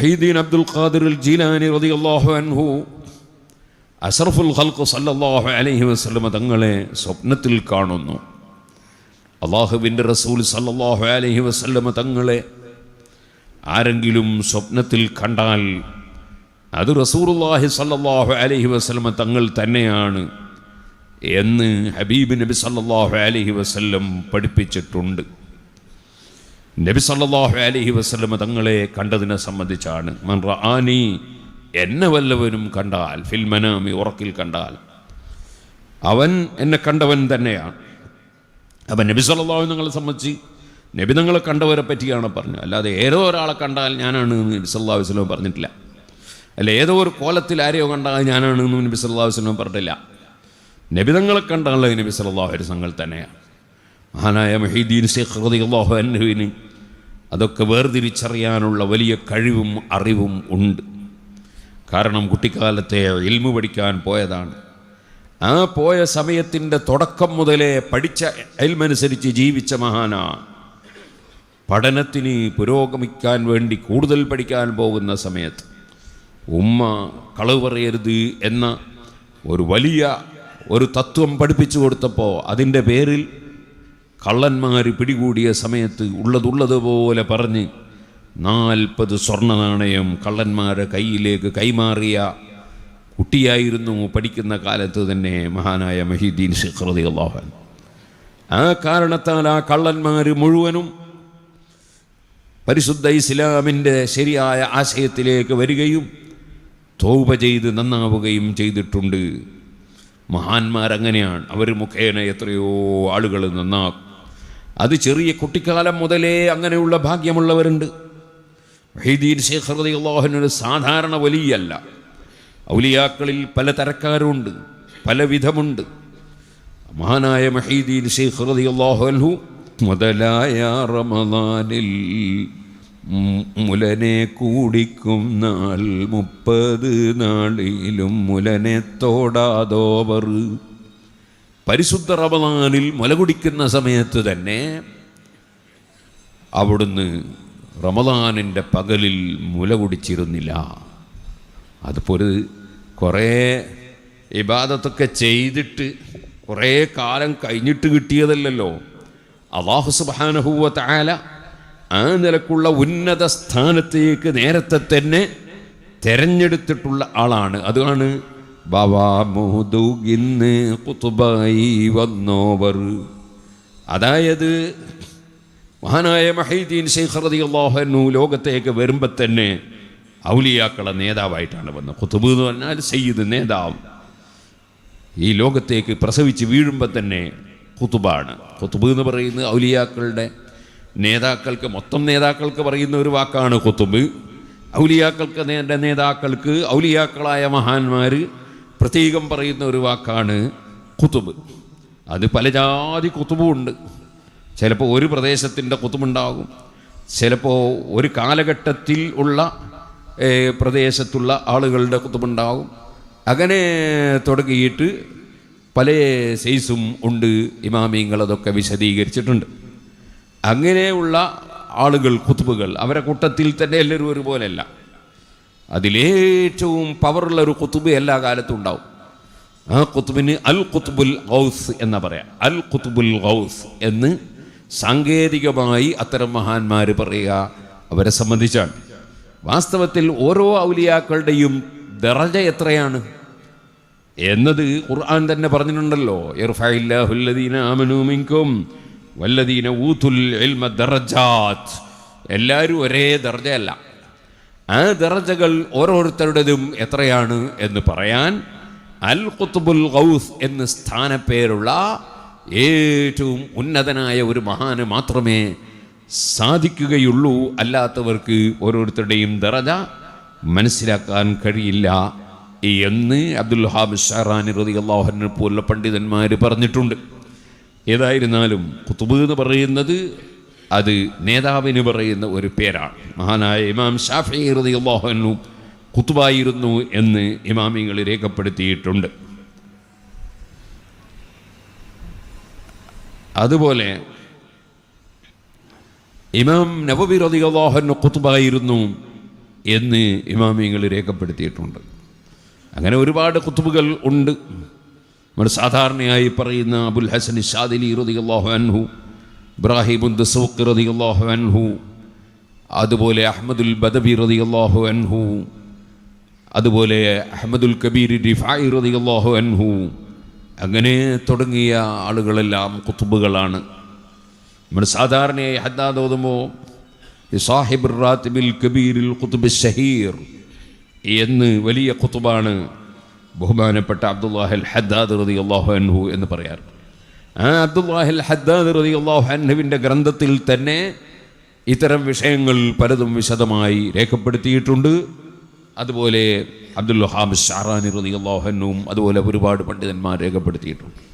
Muhyiddin Abdul Qadir Jilani Jilani റളിയല്ലാഹു അൻഹു അഷറഫുൽ ഖൽഖ് സല്ലല്ലാഹു അലൈഹി വസല്ലമ തങ്ങളെ സ്വപ്നത്തിൽ കാണുന്നു. അള്ളാഹുവിന്റെ റസൂൽ സല്ലല്ലാഹു അലൈഹി വസല്ലമ തങ്ങളെ ആരെങ്കിലും സ്വപ്നത്തിൽ കണ്ടാൽ അത് റസൂറുല്ലാഹി സല്ലല്ലാഹു അലൈഹി വസല്ലമ തങ്ങൾ തന്നെയാണ് എന്ന് ഹബീബ് നബി സല്ലല്ലാഹു അലൈഹി വസല്ലം പഠിപ്പിച്ചിട്ടുണ്ട്. നബി സല്ലല്ലാഹു അലൈഹി വസല്ലമ തങ്ങളെ കണ്ടതിനെ സംബന്ധിച്ചാണ്. മൻ റാനി എന്നെ വല്ലവനും കണ്ടാൽ ഫിൽമനാമി ഉറക്കിൽ കണ്ടാൽ അവൻ എന്നെ കണ്ടവൻ തന്നെയാണ്. അപ്പം നബി സല്ലല്ലാഹു നിങ്ങളെ സംബന്ധിച്ച് നബി നിങ്ങളെ കണ്ടവരെ പറ്റിയാണ് പറഞ്ഞത്. അല്ലാതെ ഏതോ ഒരാളെ കണ്ടാൽ ഞാനാണ് എന്ന് നബി അലൈഹി വസല്ലം പറഞ്ഞിട്ടില്ല. അല്ല ഏതോ ഒരു കോലത്തിൽ ആരെയോ കണ്ടാൽ ഞാനാണ് എന്ന് നബി അലൈഹി വസല്ലം പറഞ്ഞിട്ടില്ല. നബി തങ്ങളെ കണ്ടാൽ നബി അലൈഹി വസല്ലം തന്നെയാണ്. മഹാനായ മഹീദ്ദീൻ ഷെയ്ഖ് റളിയല്ലാഹു അൻഹുവിന് അതൊക്കെ വേർതിരിച്ചറിയാനുള്ള വലിയ കഴിവും അറിവും ഉണ്ട്. കാരണം കുട്ടിക്കാലത്തെ ഇൽമു പഠിക്കാൻ പോയതാണ്. ആ പോയ സമയത്തിന്റെ തുടക്കം മുതലേ പഠിച്ച എൽമനുസരിച്ച് ജീവിച്ച മഹാനാ. പഠനത്തിന് പുരോഗമിക്കാൻ വേണ്ടി കൂടുതൽ പഠിക്കാൻ പോകുന്ന സമയത്ത് ഉമ്മ കളവ് പറയരുത് എന്ന ഒരു വലിയ ഒരു തത്വം പഠിപ്പിച്ചു കൊടുത്തപ്പോൾ അതിന്റെ പേരിൽ കള്ളന്മാർ പിടികൂടിയ സമയത്ത് ഉള്ളതുള്ളതുപോലെ പറഞ്ഞ് നാൽപ്പത് സ്വർണ നാണയം കള്ളന്മാരെ കയ്യിലേക്ക് കൈമാറിയ കുട്ടിയായിരുന്നു പഠിക്കുന്ന കാലത്ത് തന്നെ മഹാനായ മഹീദ്ദീൻ ഷെഖ് അള്ളാഹൻ ആ കാരണത്താൽ ആ കള്ളന്മാർ മുഴുവനും പരിശുദ്ധ ഇസ്ലാമിന്റെ ശരിയായ ആശയത്തിലേക്ക് വരികയും തോപ ചെയ്ത് നന്നാവുകയും ചെയ്തിട്ടുണ്ട്. മഹാന്മാരങ്ങനെയാണ്. അവർ മുഖേന എത്രയോ ആളുകൾ നന്നാക്കും. അത് ചെറിയ കുട്ടിക്കാലം മുതലേ അങ്ങനെയുള്ള ഭാഗ്യമുള്ളവരുണ്ട്. വഹീദീൻ ഷേഖ് ഒരു സാധാരണ വലിയല്ല. ഔലിയാക്കളിൽ പല തരക്കാരുണ്ട് പല വിധമുണ്ട്. മഹാനായ മഹീദീൻ ശേഖർ അള്ളാഹു മുതലായ റമദാനിൽ മുലനെ കൂടിക്കും നാൾ മുപ്പത് നാളിലും മുലനെ തോടാതോവർ. പരിശുദ്ധ റമദാനിൽ മുലകുടിക്കുന്ന സമയത്ത് തന്നെ അവിടുന്ന് റമദാനിന്റെ പകലിൽ മുല കുടിച്ചിരുന്നില്ല. ഒരു കുറേ ഇബാദത്തൊക്കെ ചെയ്തിട്ട് കുറേ കാലം കഴിഞ്ഞിട്ട് കിട്ടിയതല്ലല്ലോ. അള്ളാഹു സുബാനഹുവ താല ആ നിലക്കുള്ള ഉന്നത സ്ഥാനത്തേക്ക് നേരത്തെ തന്നെ തിരഞ്ഞെടുത്തിട്ടുള്ള ആളാണ്. അതാണ് ബാബാ മുഹദുഗിന്ന് കുത്തുബായി വന്നോവർ. അതായത് മഹാനായ മഹീദ്ദീൻ ഷെയ്ഖ് റളിയല്ലാഹു ലോകത്തേക്ക് വരുമ്പോൾ തന്നെ ഔലിയാക്കളെ നേതാവായിട്ടാണ് വന്നത്. കുത്തുബ് എന്ന് പറഞ്ഞാൽ സയ്യിദ് നേതാവ്. ഈ ലോകത്തേക്ക് പ്രസവിച്ച് വീഴുമ്പോൾ തന്നെ കുത്തുബാണ്. കുത്തുബ് എന്ന് പറയുന്നത് ഔലിയാക്കളുടെ നേതാക്കൾക്ക് മൊത്തം നേതാക്കൾക്ക് പറയുന്ന ഒരു വാക്കാണ് കുത്തുബ്. ഔലിയാക്കൾക്ക് നേതാക്കൾക്ക് ഔലിയാക്കളായ മഹാന്മാർ പ്രത്യേകം പറയുന്ന ഒരു വാക്കാണ് കുത്തുബ്. അത് പല ജാതി കുത്തുബുണ്ട് ചിലപ്പോൾ ഒരു പ്രദേശത്തിന്റെ കുത്തുമുണ്ടാകും ചിലപ്പോൾ ഒരു കാലഘട്ടത്തിൽ ഉള്ള പ്രദേശത്തുള്ള ആളുകളുടെ കുത്തുമുണ്ടാകും അങ്ങനെ തുടങ്ങിയിട്ട് പല സൈസും ഉണ്ട് ഇമാമിങ്ങൾ അതൊക്കെ വിശദീകരിച്ചിട്ടുണ്ട്. അങ്ങനെയുള്ള ആളുകൾ കുത്തുബുകൾ. അവരെ കൂട്ടത്തിൽ തന്നെ എല്ലാവരും ഒരുപോലെയല്ല. അതിലേറ്റവും പവറുള്ള ഒരു കുത്തുബ് എല്ലാ കാലത്തും ഉണ്ടാവും. ആ കുത്തുബിന് അൽ കുത്തുബുൽ ഗൗസ് എന്ന പറയാം. അൽ കുത്തുബുൽ ഗൗസ് എന്ന് സാങ്കേതികമായി അത്തരം മഹാന്മാർ പറയുക അവരെ സംബന്ധിച്ചാണ്. വാസ്തവത്തിൽ ഓരോ ഔലിയാക്കളുടെയും ദറജ എത്രയാണ്? എന്നത് ഖുർആൻ തന്നെ പറഞ്ഞിട്ടുണ്ടല്ലോ. ഇർഫഇല്ലാഹുല്ലദീന ആമനൂ മിൻകും വല്ലദീന ദറജാത്ത് എല്ലാവരും ഒരേ ദർജയല്ല ആ ദറജകൾ ഓരോരുത്തരുടേതും എത്രയാണ് എന്ന് പറയാൻ അൽ ഖുത്ബുൽ ഗൗസ് എന്ന് സ്ഥാനപ്പേരുള്ള ഏറ്റവും ഉന്നതനായ ഒരു മഹാന് മാത്രമേ സാധിക്കുകയുള്ളൂ. അല്ലാത്തവർക്ക് ഓരോരുത്തരുടെയും ദറജ മനസ്സിലാക്കാൻ കഴിയില്ല എന്ന് അബ്ദുൽ ഹാബ് ഷാറാനി റതി അള്ളാഹുനെ പോലുള്ള പണ്ഡിതന്മാർ പറഞ്ഞിട്ടുണ്ട്. ഏതായിരുന്നാലും കുത്തുബ് എന്ന് പറയുന്നത് അത് നേതാവിന് പറയുന്ന ഒരു പേരാണ്. മഹാനായ ഇമാം ഷാഫി റതി കുത്തുവായിരുന്നു എന്ന് ഇമാമിങ്ങൾ രേഖപ്പെടുത്തിയിട്ടുണ്ട്. അതുപോലെ ഇമാം നവബി റതി അള്ളാഹുനു കുത്തുബായിരുന്നു എന്ന് ഇമാമിങ്ങൾ രേഖപ്പെടുത്തിയിട്ടുണ്ട്. അങ്ങനെ ഒരുപാട് കുത്തുബുകൾ ഉണ്ട്. നമ്മൾ സാധാരണയായി പറയുന്ന അബുൽ ഹസൻ ഷാദിലി റളിയല്ലാഹു അൻഹു ഇബ്രാഹിം ദസൂഖ് റളിയല്ലാഹു അൻഹു അതുപോലെ അഹമ്മദുൽ ബദബി റളിയല്ലാഹു അൻഹു അതുപോലെ അഹമ്മദുൽ കബീർ റിഫായി റളിയല്ലാഹു അൻഹു അങ്ങനെ തുടങ്ങിയ ആളുകളെല്ലാം കുത്തുബുകളാണ്. നമ്മൾ സാധാരണയായി ഹദ്ദാദ് ഓതുമ്പോൾ സാഹിബ് റാത്തിബിൽ കബീരിൽ കുത്തുബ് ഷഹീർ എന്ന് വലിയ കുത്തുബാണ് ബഹുമാനപ്പെട്ട അബ്ദുല്ലാഹൽ ഹദ്ദാദ് റതി അള്ളാഹു അൻഹു എന്ന് പറയാറ്. ആ അബ്ദുല്ലാഹിൽ ഹദ്ദാദ് റതി അള്ളാഹു അൻഹുവിന്റെ ഗ്രന്ഥത്തിൽ തന്നെ ഇത്തരം വിഷയങ്ങൾ പലതും വിശദമായി രേഖപ്പെടുത്തിയിട്ടുണ്ട്. അതുപോലെ അബ്ദുൽ ഹാബ് ഷാറാനി റതി അള്ളാഹു അൻഹുവും അതുപോലെ ഒരുപാട് പണ്ഡിതന്മാർ രേഖപ്പെടുത്തിയിട്ടുണ്ട്.